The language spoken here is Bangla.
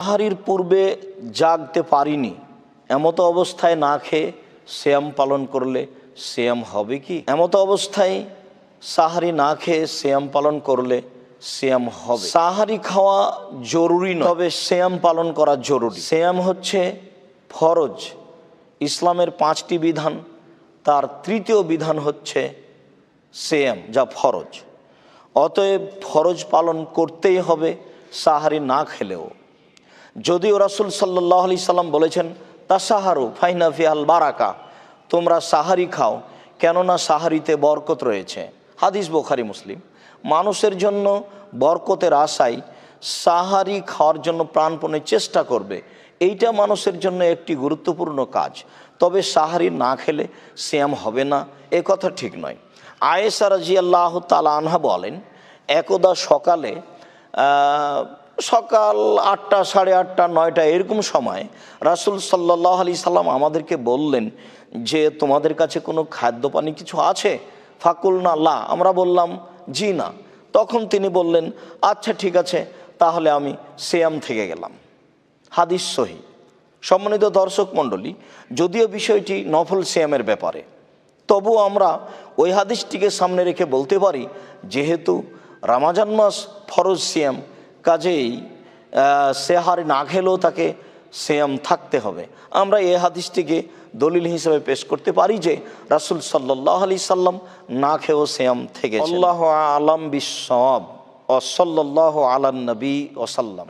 সাহারির পূর্বে জাগতে পারিনি। এমত অবস্থায় না খেয়ে শ্যাম পালন করলে শ্যাম হবে কি? এমত অবস্থায় সাহারি না খেয়ে শ্যাম পালন করলে শ্যাম হবে। সাহারি খাওয়া জরুরি নয়, তবে শ্যাম পালন করা জরুরি। শ্যাম হচ্ছে ফরজ। ইসলামের পাঁচটি বিধান, তার তৃতীয় বিধান হচ্ছে সেম যা ফরজ। অতএব ফরজ পালন করতেই হবে, সাহারি না খেলেও। যদিও রাসুল সাল্লাহ আলি সাল্লাম বলেছেন তা সাহারু ফাইনা ফিয়াল বারাকা তোমরা সাহারি খাও, কেননা সাহারিতে বরকত রয়েছে। হাদিস বোখারি, মুসলিম। মানুষের জন্য বরকতের আশায় সাহারি খাওয়ার জন্য প্রাণপণে চেষ্টা করবে। এইটা মানুষের জন্য একটি গুরুত্বপূর্ণ কাজ। তবে সাহারি না খেলে শ্যাম হবে না, এ কথা ঠিক নয়। আয়েসা রাজি আল্লাহ তালা আনহা বলেন, একদা সকালে সকাল আটটা, সাড়ে আটটা, নয়টা, এরকম সময় রাসুল সাল্লাহ আলি সাল্লাম আমাদেরকে বললেন যে, তোমাদের কাছে কোনো খাদ্য পানি কিছু আছে? ফাকুল না লা। আমরা বললাম, জি না। তখন তিনি বললেন আচ্ছা ঠিক আছে, তাহলে আমি সেয়াম থেকে গেলাম। হাদিস সহি। সম্মানিত দর্শক মণ্ডলী, যদিও বিষয়টি নফল সিয়ামের ব্যাপারে, তবু আমরা ওই হাদিসটিকে সামনে রেখে বলতে পারি, যেহেতু রামাজান মাস ফরজ সিয়াম কাজেই সে সেহার না খেলেও তাকে সেয়াম থাকতে হবে। আমরা এ হাদিসটিকে দলিল হিসেবে পেশ করতে পারি যে, রাসুল সাল্লাহ আলি সাল্লাম না খেয়েও সেয়াম থেকে আল্লাহ আলম বিশ্বব ও সাল্লাহ আলান নবী ওসাল্লাম